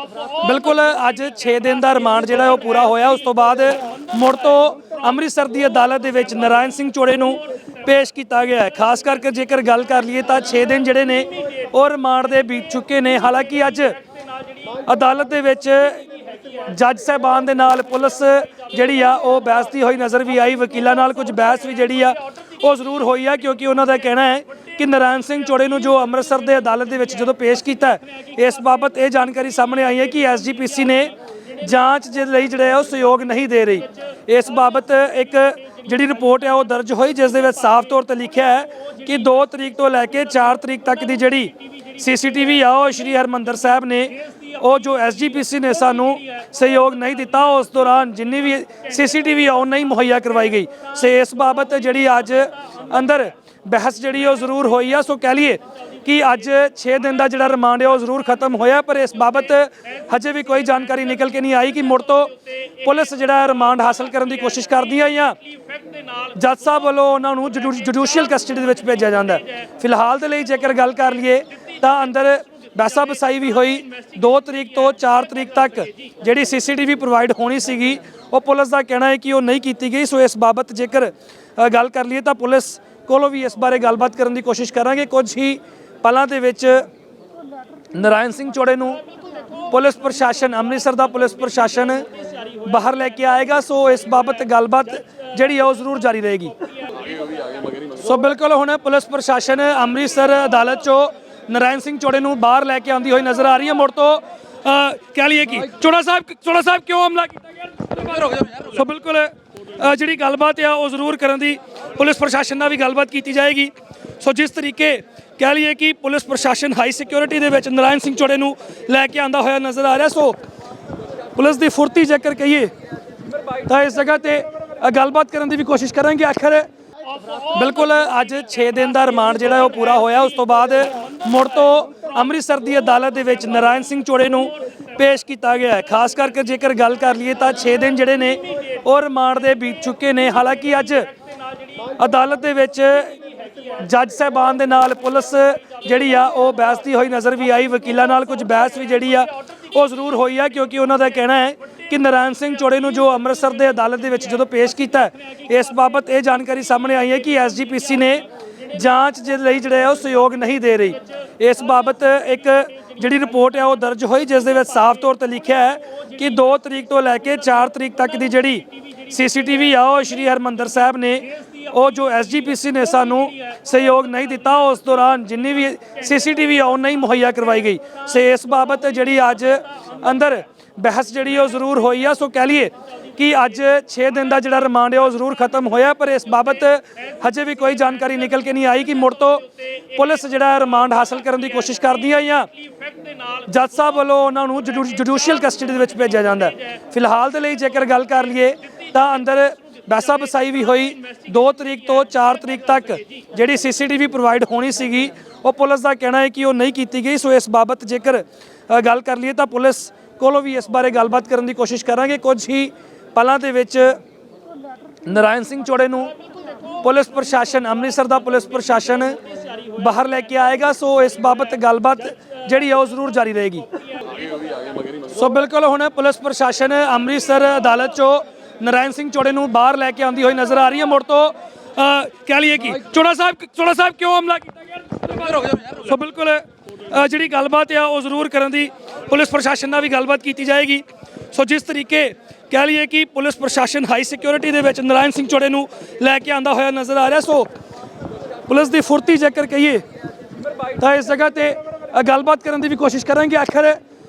ਬਿਲਕੁਲ ਅੱਜ 6 ਦਿਨ ਦਾ ਰਿਮਾਂਡ ਜਿਹੜਾ ਉਹ ਪੂਰਾ ਹੋਇਆ। ਉਸ ਤੋਂ ਬਾਅਦ ਮੁੜ ਤੋਂ ਅੰਮ੍ਰਿਤਸਰ ਦੀ ਅਦਾਲਤ ਦੇ ਵਿੱਚ ਨਰਾਇਣ ਸਿੰਘ ਚੋੜੇ ਨੂੰ ਪੇਸ਼ ਕੀਤਾ ਗਿਆ ਹੈ। ਖਾਸ ਕਰਕੇ ਜੇਕਰ ਗੱਲ ਕਰ ਲਈਏ ਤਾਂ 6 ਦਿਨ ਜਿਹੜੇ ਨੇ ਉਹ ਰਿਮਾਂਡ ਦੇ ਬੀਤ ਚੁੱਕੇ ਨੇ। ਹਾਲਾਂਕਿ ਅੱਜ ਅਦਾਲਤ ਦੇ ਵਿੱਚ ਜੱਜ ਸਾਹਿਬਾਨ ਦੇ ਨਾਲ ਪੁਲਿਸ ਜਿਹੜੀ ਆ, ਉਹ ਬਹਿਸਦੀ ਹੋਈ ਨਜ਼ਰ ਵੀ ਆਈ। ਵਕੀਲਾਂ ਨਾਲ ਕੁਝ ਬਹਿਸ ਵੀ ਜਿਹੜੀ ਆ ਉਹ ਜ਼ਰੂਰ ਹੋਈ ਆ, ਕਿਉਂਕਿ ਉਹਨਾਂ ਦਾ ਕਹਿਣਾ ਹੈ ਕਿ ਨਰਾਇਣ ਸਿੰਘ ਚੋੜੇ ਨੂੰ ਜੋ ਅੰਮ੍ਰਿਤਸਰ ਦੇ ਅਦਾਲਤ ਦੇ ਵਿੱਚ ਜਦੋਂ ਪੇਸ਼ ਕੀਤਾ ਇਸ ਬਾਬਤ ਇਹ ਜਾਣਕਾਰੀ ਸਾਹਮਣੇ ਆਈ ਹੈ ਕਿ ਐਸਜੀਪੀਸੀ ਨੇ ਜਾਂਚ ਦੇ ਲਈ ਜਿਹੜਾ ਉਹ ਸਹਿਯੋਗ ਨਹੀਂ ਦੇ ਰਹੀ। ਇਸ ਬਾਬਤ ਇੱਕ ਜਿਹੜੀ ਰਿਪੋਰਟ ਹੈ, ਉਹ ਦਰਜ ਹੋਈ, ਜਿਸ ਦੇ ਵਿੱਚ ਸਾਫ਼ ਤੌਰ ਤੇ ਲਿਖਿਆ ਹੈ ਕਿ 2 ਤਰੀਕ ਤੋਂ ਲੈ ਕੇ 4 ਤਰੀਕ ਤੱਕ ਦੀ ਜਿਹੜੀ ਸੀਸੀਟੀਵੀ ਆ, ਉਹ ਸ਼੍ਰੀ ਹਰਮੰਦਰ ਸਾਹਿਬ ਨੇ ਉਹ ਜੋ ਐਸਜੀਪੀਸੀ ਨੇ ਸਾਨੂੰ ਸਹਿਯੋਗ ਨਹੀਂ ਦਿੱਤਾ, ਉਸ ਦੌਰਾਨ ਜਿੰਨੀ ਵੀ ਸੀਸੀਟੀਵੀ ਆ ਉਹ ਨਹੀਂ ਮੁਹੱਈਆ ਕਰਵਾਈ ਗਈ। ਸੇ ਇਸ ਬਾਬਤ ਜਿਹੜੀ ਅੱਜ ਅੰਦਰ ਬਹਿਸ ਜਿਹੜੀ ਉਹ ਜ਼ਰੂਰ ਹੋਈ ਆ। ਸੋ ਕਹਿ ਲਈਏ ਕਿ ਅੱਜ 6 ਦਿਨ ਦਾ ਜਿਹੜਾ ਰਿਮਾਂਡ ਹੈ, ਉਹ ਜ਼ਰੂਰ ਖਤਮ ਹੋਇਆ। ਪਰ ਇਸ ਬਾਬਤ ਹਜੇ ਵੀ ਕੋਈ ਜਾਣਕਾਰੀ ਨਿਕਲ ਕੇ ਨਹੀਂ ਆਈ ਕਿ ਮੁੜ ਤੋਂ ਪੁਲਿਸ ਜਿਹੜਾ ਰਿਮਾਂਡ ਹਾਸਲ ਕਰਨ ਦੀ ਕੋਸ਼ਿਸ਼ ਕਰਦੀ ਹੈ ਜਾਂ ਜੱਜ ਸਾਹਿਬ ਵੱਲੋਂ ਉਹਨਾਂ ਨੂੰ ਜੁਡੀਸ਼ੀਅਲ ਕਸਟਡੀ ਦੇ ਵਿੱਚ ਭੇਜਿਆ ਜਾਂਦਾ। ਫਿਲਹਾਲ ਦੇ ਲਈ ਜੇਕਰ ਗੱਲ ਕਰ ਲਈਏ ਤਾਂ ਅੰਦਰ ਬੈਸਾ ਬਸਾਈ ਵੀ ਹੋਈ 2 ਤਰੀਕ ਤੋਂ 4 ਤਰੀਕ ਤੱਕ। ਜਿਹੜੀ ਸੀਸੀਟੀਵੀ ਪ੍ਰੋਵਾਈਡ ਹੋਣੀ ਸੀਗੀ, ਉਹ ਪੁਲਿਸ ਦਾ ਕਹਿਣਾ ਹੈ ਕਿ ਉਹ ਨਹੀਂ ਕੀਤੀ ਗਈ। ਸੋ ਇਸ ਬਾਬਤ ਜੇਕਰ ਗੱਲ ਕਰ ਲਈਏ ਤਾਂ ਪੁਲਿਸ ਕੋਲੋਂ ਵੀ ਇਸ ਬਾਰੇ ਗੱਲਬਾਤ ਕਰਨ ਦੀ ਕੋਸ਼ਿਸ਼ ਕਰਾਂਗੇ। ਕੁਝ ਹੀ ਪਲਾਂ ਦੇ ਵਿੱਚ ਨਰਾਇਣ ਸਿੰਘ ਚੋੜੇ ਨੂੰ ਪੁਲਿਸ ਪ੍ਰਸ਼ਾਸਨ, ਅੰਮ੍ਰਿਤਸਰ ਦਾ ਪੁਲਿਸ ਪ੍ਰਸ਼ਾਸਨ ਬਾਹਰ ਲੈ ਕੇ ਆਏਗਾ। ਸੋ ਇਸ ਬਾਬਤ ਗੱਲਬਾਤ ਜਿਹੜੀ ਹੈ, ਉਹ ਜ਼ਰੂਰ ਜਾਰੀ ਰਹੇਗੀ। ਸੋ ਬਿਲਕੁਲ ਹੁਣ ਪੁਲਿਸ ਪ੍ਰਸ਼ਾਸਨ ਅੰਮ੍ਰਿਤਸਰ ਅਦਾਲਤ ਚੋਂ ਨਰਾਇਣ ਸਿੰਘ ਚੋੜੇ ਨੂੰ ਬਾਹਰ ਲੈ ਕੇ ਆਉਂਦੀ ਹੋਈ ਨਜ਼ਰ ਆ ਰਹੀ ਹੈ। ਮੁੜ ਤੋਂ ਕਹਿ ਲਈਏ ਕਿ ਚੋੜਾ ਸਾਹਿਬ ਚੋੜਾ ਸਾਹਿਬ ਕਿਉਂ ਹਮਲਾ ਕੀਤਾ ਗਿਆ? ਸੋ ਬਿਲਕੁਲ ਜਿਹੜੀ ਗੱਲਬਾਤ ਆ ਉਹ ਜ਼ਰੂਰ ਕਰਨ ਦੀ ਪੁਲਿਸ ਪ੍ਰਸ਼ਾਸਨ ਨਾਲ ਵੀ ਗੱਲਬਾਤ ਕੀਤੀ ਜਾਏਗੀ। ਸੋ ਜਿਸ ਤਰੀਕੇ ਕਹਿ ਲਈਏ ਕਿ ਪੁਲਿਸ ਪ੍ਰਸ਼ਾਸਨ ਹਾਈ ਸਿਕਿਉਰਿਟੀ ਦੇ ਵਿੱਚ ਨਰਾਇਣ ਸਿੰਘ ਚੋੜੇ ਨੂੰ ਲੈ ਕੇ ਆਂਦਾ ਹੋਇਆ ਨਜ਼ਰ ਆ ਰਿਹਾ, ਸੋ ਪੁਲਿਸ ਦੀ ਫੁਰਤੀ ਜੇਕਰ ਕਹੀਏ ਤਾਂ ਇਸ ਜਗ੍ਹਾ ਤੇ ਗੱਲਬਾਤ ਕਰਨ ਦੀ ਵੀ ਕੋਸ਼ਿਸ਼ ਕਰਾਂਗੇ। ਆਖਰ, ਬਿਲਕੁਲ, ਅੱਜ 6 ਦਿਨ ਦਾ ਰਿਮਾਂਡ ਜਿਹੜਾ ਉਹ ਪੂਰਾ ਹੋਇਆ। ਉਸ ਤੋਂ ਬਾਅਦ ਮੁੜ ਤੋਂ ਅੰਮ੍ਰਿਤਸਰ ਦੀ ਅਦਾਲਤ ਦੇ ਵਿੱਚ ਨਰਾਇਣ ਸਿੰਘ ਚੋੜੇ ਨੂੰ ਪੇਸ਼ ਕੀਤਾ ਗਿਆ ਹੈ। ਖਾਸ ਕਰਕੇ ਜੇਕਰ ਗੱਲ ਕਰ ਲਈਏ ਤਾਂ 6 ਦਿਨ ਜਿਹੜੇ ਨੇ, ਉਹ ਰਿਮਾਂਡ ਦੇ ਬੀਤ ਚੁੱਕੇ ਨੇ। ਹਾਲਾਂਕਿ ਅੱਜ ਅਦਾਲਤ ਦੇ ਵਿੱਚ ਜੱਜ ਸਾਹਿਬਾਨ ਦੇ ਨਾਲ ਪੁਲਿਸ ਜਿਹੜੀ ਆ, ਉਹ ਬਹਿਸਦੀ ਹੋਈ ਨਜ਼ਰ ਵੀ ਆਈ। ਵਕੀਲਾਂ ਨਾਲ ਕੁਝ ਬਹਿਸ ਵੀ ਜਿਹੜੀ ਆ, ਉਹ ਜ਼ਰੂਰ ਹੋਈ ਆ, ਕਿਉਂਕਿ ਉਹਨਾਂ ਦਾ ਕਹਿਣਾ ਹੈ ਕਿ ਨਰਾਇਣ ਸਿੰਘ ਚੋੜੇ ਨੂੰ ਜੋ ਅੰਮ੍ਰਿਤਸਰ ਦੇ ਅਦਾਲਤ ਦੇ ਵਿੱਚ ਜਦੋਂ ਪੇਸ਼ ਕੀਤਾ ਇਸ ਬਾਬਤ ਇਹ ਜਾਣਕਾਰੀ ਸਾਹਮਣੇ ਆਈ ਹੈ ਕਿ ਐਸਜੀਪੀਸੀ ਨੇ ਜਾਂਚ ਦੇ ਲਈ ਜਿਹੜਾ ਉਹ ਸਹਿਯੋਗ ਨਹੀਂ ਦੇ ਰਹੀ। ਇਸ ਬਾਬਤ ਇੱਕ ਜਿਹੜੀ ਰਿਪੋਰਟ ਹੈ ਉਹ ਦਰਜ ਹੋਈ, ਜਿਸ ਦੇ ਵਿੱਚ ਸਾਫ਼ ਤੌਰ ਤੇ ਲਿਖਿਆ ਹੈ ਕਿ 2 ਤਰੀਕ ਤੋਂ ਲੈ ਕੇ 4 ਤਰੀਕ ਤੱਕ ਦੀ ਜਿਹੜੀ ਸੀਸੀਟੀਵੀ ਆ, ਉਹ ਸ਼੍ਰੀ ਹਰਮੰਦਰ ਸਾਹਿਬ ਨੇ, ਉਹ ਜੋ ਐਸਜੀਪੀਸੀ ਨੇ ਸਾਨੂੰ ਸਹਿਯੋਗ ਨਹੀਂ ਦਿੱਤਾ, ਉਸ ਦੌਰਾਨ ਜਿੰਨੀ ਵੀ ਸੀਸੀਟੀਵੀ ਆ ਉਹ ਨਹੀਂ ਮੁਹੱਈਆ ਕਰਵਾਈ ਗਈ। ਸੇ ਇਸ ਬਾਬਤ ਜਿਹੜੀ ਅੱਜ ਅੰਦਰ ਬਹਿਸ ਜਿਹੜੀ ਉਹ ਜ਼ਰੂਰ ਹੋਈ ਆ, ਸੋ ਕਹਿ ਲਈਏ ਕਿ ਅੱਜ 6 ਦਿਨ ਦਾ ਜਿਹੜਾ ਰਿਮਾਂਡ ਹੈ ਉਹ ਜ਼ਰੂਰ ਖਤਮ ਹੋਇਆ ਪਰ ਇਸ ਬਾਬਤ ਹਜੇ ਵੀ ਕੋਈ ਜਾਣਕਾਰੀ ਨਿਕਲ ਕੇ ਨਹੀਂ ਆਈ ਕਿ ਮੁੜ ਤੋਂ ਪੁਲਿਸ ਜਿਹੜਾ ਰਿਮਾਂਡ ਹਾਸਲ ਕਰਨ ਦੀ ਕੋਸ਼ਿਸ਼ ਕਰਦੀ ਹੈ ਜਾਂ ਜੱਜ ਸਾਹਿਬ ਵੱਲੋਂ ਉਹਨਾਂ ਨੂੰ ਜੁਡੀਸ਼ੀਅਲ ਕਸਟਡੀ ਦੇ ਵਿੱਚ ਭੇਜਿਆ ਜਾਂਦਾ ਫਿਲਹਾਲ ਦੇ ਲਈ ਜੇਕਰ ਗੱਲ ਕਰ ਲਈਏ ਤਾਂ ਅੰਦਰ ਬੈਸਾ ਬਸਾਈ ਵੀ ਹੋਈ। 2 ਤਰੀਕ ਤੋਂ 4 ਤਰੀਕ ਤੱਕ ਜਿਹੜੀ ਸੀਸੀਟੀਵੀ ਪ੍ਰੋਵਾਈਡ ਹੋਣੀ ਸੀਗੀ, ਉਹ ਪੁਲਿਸ ਦਾ ਕਹਿਣਾ ਹੈ ਕਿ ਉਹ ਨਹੀਂ ਕੀਤੀ ਗਈ। ਸੋ ਇਸ ਬਾਬਤ ਜੇਕਰ ਗੱਲ ਕਰ ਲਈਏ ਤਾਂ ਪੁਲਿਸ ਕੋਲੋਂ ਵੀ ਇਸ ਬਾਰੇ ਗੱਲਬਾਤ ਕਰਨ ਦੀ ਕੋਸ਼ਿਸ਼ ਕਰਾਂਗੇ। ਕੁਝ ਹੀ ਪਲਾਂ ਦੇ ਵਿੱਚ ਨਰਾਇਣ ਸਿੰਘ ਚੋੜੇ ਨੂੰ ਪੁਲਿਸ ਪ੍ਰਸ਼ਾਸਨ, ਅੰਮ੍ਰਿਤਸਰ ਦਾ ਪੁਲਿਸ ਪ੍ਰਸ਼ਾਸਨ ਬਾਹਰ ਲੈ ਕੇ ਆਏਗਾ। ਸੋ ਇਸ ਬਾਬਤ ਗੱਲਬਾਤ ਜਿਹੜੀ ਹੈ ਉਹ ਜ਼ਰੂਰ ਜਾਰੀ ਰਹੇਗੀ। ਸੋ ਬਿਲਕੁਲ ਹੁਣ ਪੁਲਿਸ ਪ੍ਰਸ਼ਾਸਨ ਅੰਮ੍ਰਿਤਸਰ ਅਦਾਲਤ ਚੋਂ ਨਰਾਇਣ ਸਿੰਘ ਚੋੜੇ ਨੂੰ ਬਾਹਰ ਲੈ ਕੇ ਆਉਂਦੀ ਹੋਈ ਨਜ਼ਰ ਆ ਰਹੀ ਹੈ। ਮੁੜ ਤੋਂ ਕਹਿ ਲਈਏ ਕਿ ਚੋੜਾ ਸਾਹਿਬ ਚੋੜਾ ਸਾਹਿਬ ਕਿਉਂ ਹਮਲਾ ਕੀਤਾ ਗਿਆ? ਸੋ ਬਿਲਕੁਲ ਜਿਹੜੀ ਗੱਲਬਾਤ ਆ ਉਹ ਜ਼ਰੂਰ ਕਰਨ ਦੀ ਪੁਲਿਸ ਪ੍ਰਸ਼ਾਸਨ ਨਾਲ ਵੀ ਗੱਲਬਾਤ ਕੀਤੀ ਜਾਏਗੀ। ਸੋ ਜਿਸ ਤਰੀਕੇ ਕਹਿ ਲਈਏ ਕਿ ਪੁਲਿਸ ਪ੍ਰਸ਼ਾਸਨ ਹਾਈ ਸਿਕਿਉਰਿਟੀ ਦੇ ਵਿੱਚ ਨਰਾਇਣ ਸਿੰਘ ਚੋੜੇ ਨੂੰ ਲੈ ਕੇ ਆਂਦਾ ਹੋਇਆ ਨਜ਼ਰ ਆ ਰਿਹਾ। ਸੋ ਪੁਲਿਸ ਦੀ ਫੁਰਤੀ ਜੇਕਰ ਕਹੀਏ ਤਾਂ ਇਸ ਜਗ੍ਹਾ ਤੇ ਗੱਲਬਾਤ ਕਰਨ ਦੀ ਵੀ ਕੋਸ਼ਿਸ਼ ਕਰਾਂਗੇ। ਆਖਰ